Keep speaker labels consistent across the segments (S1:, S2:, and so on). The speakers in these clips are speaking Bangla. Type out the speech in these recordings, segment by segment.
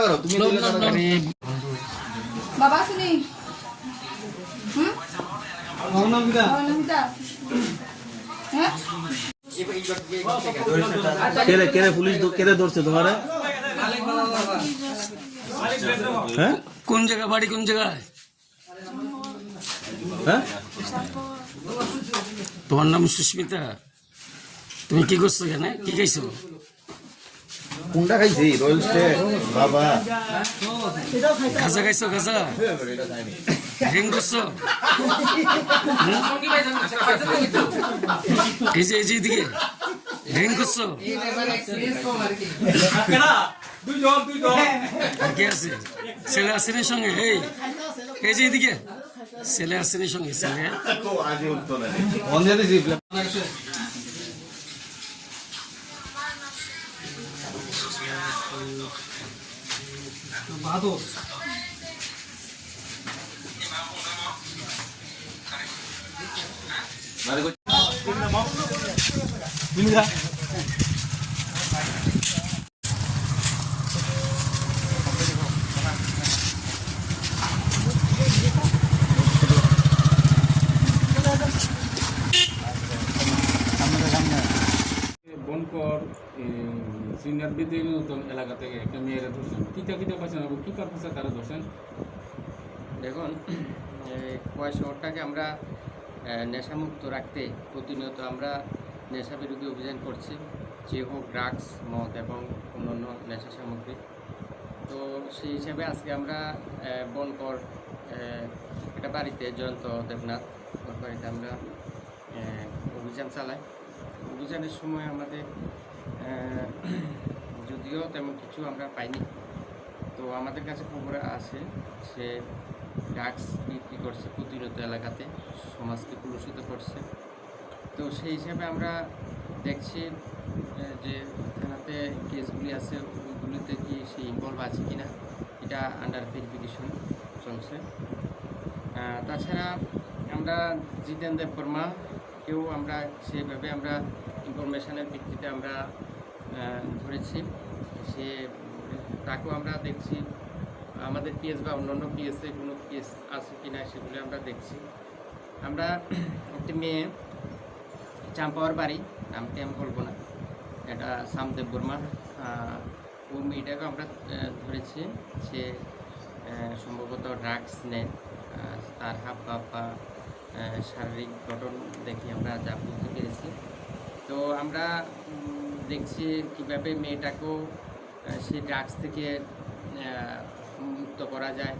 S1: করো
S2: বাবা শুনি। হ্যাঁ?
S1: কেরে কেরে পুলিশ কেরে ধরছে তোমারে? হ্যাঁ?
S3: কোন জায়গা বাড়ি কোন জায়গায়
S1: হ্যাঁ?
S3: তোমার নাম সুস্মিতা। তুমি কি করছ এখানে? কি খাইছো?
S1: কোনটা খাইছি রয়্যাল বাবা।
S3: গাঁজা খাইছো গাঁজা? ড্রিঙ্ক করছ? এই যে এই যে এদিকে ড্রিঙ্ক করছ কে আছে ছেলে আছে না সঙ্গে এই এই যে এদিকে ছেলে আছে না সঙ্গে ছেলে
S1: আজ
S4: বনকর সিনিয়র বিদ্যুৎ নতুন এলাকা থেকে একটা মেয়েরা ধরছেন। কিতা কিতা পাচ্ছেন এবং কি পারপাসে তারা ধরছেন?
S5: দেখুন এই খোয়াই শহরটাকে আমরা নেশামুক্ত রাখতে প্রতিনিয়ত আমরা নেশা বিরোধী অভিযান করছি যে হোক ড্রাগস মদ এবং অন্যান্য নেশা সামগ্রী। তো সেই হিসাবে আজকে আমরা বনকর একটা বাড়িতে জয়ন্ত দেবনাথ, ওর বাড়িতে আমরা অভিযান চালাই। অভিযানের সময় আমাদের যদিও তেমন কিছু আমরা পাইনি। তো আমাদের কাছে খবর আছে সে ড্রাগস বিক্রি করছে প্রতিরোধ এলাকাতে, সমাজকে কলুষিত করছে। তো সেই হিসাবে আমরা দেখছি যে থানাতে কেসগুলি আছে ওইগুলিতে কি সে ইনভলভ আছে কি না এটা আন্ডার ভেরিফিকেশন চলছে। তাছাড়া আমরা জিতেন দেব বর্মা, কেউ আমরা সেভাবে আমরা ইনফরমেশনের ভিত্তিতে আমরা ধরেছি। সে, তাকেও আমরা দেখছি। আমাদের পিএস বা অন্যান্য পিএসে কোনো কেস আছে কি না সেগুলো আমরা দেখছি। আমরা একটি মেয়ে চাম্পাওয়ার বাড়ি নামটি আমি বলব না। এটা সামদেব বর্মা আহ, ওই মেয়েটাকে আমরা ধরেছি সে সম্ভবত ড্রাগস নেয়। তার হাব ভাব বা শারীরিক গঠন দেখে আমরা যা বুঝতে পেরেছি। তো আমরা দেখছি কীভাবে মেয়েটাকেও সে ড্রাগস থেকে মুক্ত করা যায়।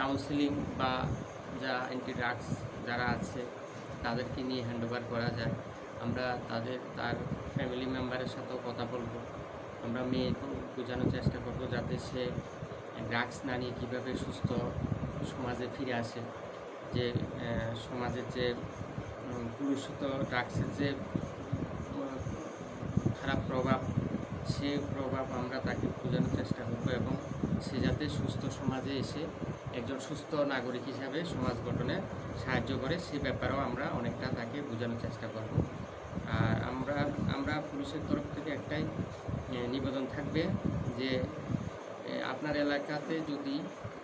S5: কাউন্সিলিং বা যা অ্যান্টি ড্রাগস যারা আছে তাদেরকে নিয়ে হ্যান্ডওভার করা যায়। আমরা তাদের, তার ফ্যামিলি মেম্বারের সাথেও কথা বলব। আমরা মেয়েকেও বোঝানোর চেষ্টা করব যাতে সে ড্রাগস না নিয়ে কীভাবে সুস্থ সমাজে ফিরে আসে। যে সমাজের যে কলুষিত ড্রাগসের যে খারাপ প্রভাব, সে প্রভাব আমরা তাকে বোঝানোর চেষ্টা করব এবং সে যাতে সুস্থ সমাজে এসে একজন সুস্থ নাগরিক হিসাবে সমাজ গঠনে সাহায্য করে, সে ব্যাপারেও আমরা অনেকটা তাকে বোঝানোর চেষ্টা করব। আর আমরা আমরা পুলিশের তরফ থেকে একটাই নিবেদন থাকবে যে আপনার এলাকাতে যদি,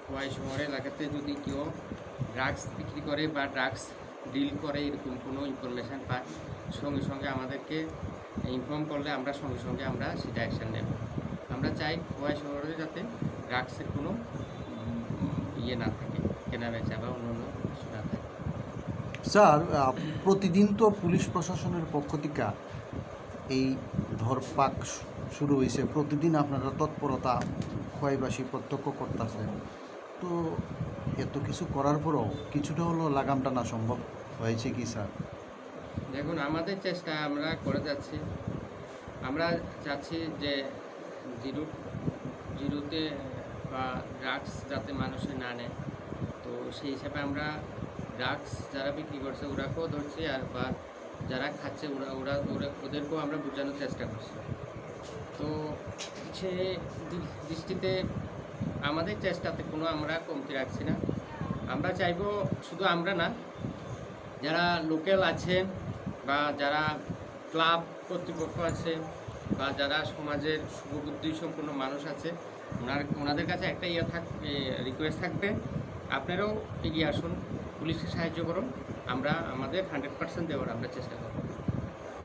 S5: খোয়াই শহর এলাকাতে যদি কেউ ড্রাগস বিক্রি করে বা ড্রাগস ডিল করে, এরকম কোনো ইনফরমেশান পায়, সঙ্গে সঙ্গে আমাদেরকে ইনফর্ম করলে আমরা সঙ্গে সঙ্গে আমরা সেটা অ্যাকশান নেব। আমরা চাই খোয়াই শহরে যাতে ড্রাগসের কোনো ইয়ে না থাকে কেনা বেচা বা অন্য কিছু না থাকে।
S6: স্যার প্রতিদিন তো পুলিশ প্রশাসনের পক্ষ থেকে এই ধরপাক শুরু হয়েছে। প্রতিদিন আপনারা তৎপরতা ক্ষয়বাসী প্রত্যক্ষ করতেছেন। তো এত কিছু করার পরও কিছুটা হলো লাগাম টানা সম্ভব হয়েছে কি স্যার?
S5: দেখুন আমাদের চেষ্টা আমরা করে যাচ্ছি। আমরা চাচ্ছি যে জিরো জিরোতে বা ড্রাগস যাতে মানুষে না নেয়। তো সেই হিসাবে আমরা ড্রাগস যারা বিক্রি করছে ওরাকেও ধরছি আর বা যারা খাচ্ছে ওরা ওরা ওরা, ওদেরকেও আমরা বোঝানোর চেষ্টা করছি। তো সে দৃষ্টিতে আমাদের চেষ্টাতে কোনো আমরা কমতি রাখছি না। আমরা চাইব শুধু আমরা না, যারা লোকাল আছে বা যারা ক্লাব কর্তৃপক্ষ আছে বা যারা সমাজের শুভবুদ্ধি সম্পন্ন মানুষ আছে, ওনার, ওনাদের কাছে একটা ইয়ে থাক রিকোয়েস্ট থাকবে। আপনারাও এগিয়ে আসুন, পুলিশকে সাহায্য করুন। আমরা, আমাদের হান্ড্রেড পার্সেন্ট দেওয়ার আমরা চেষ্টা করব।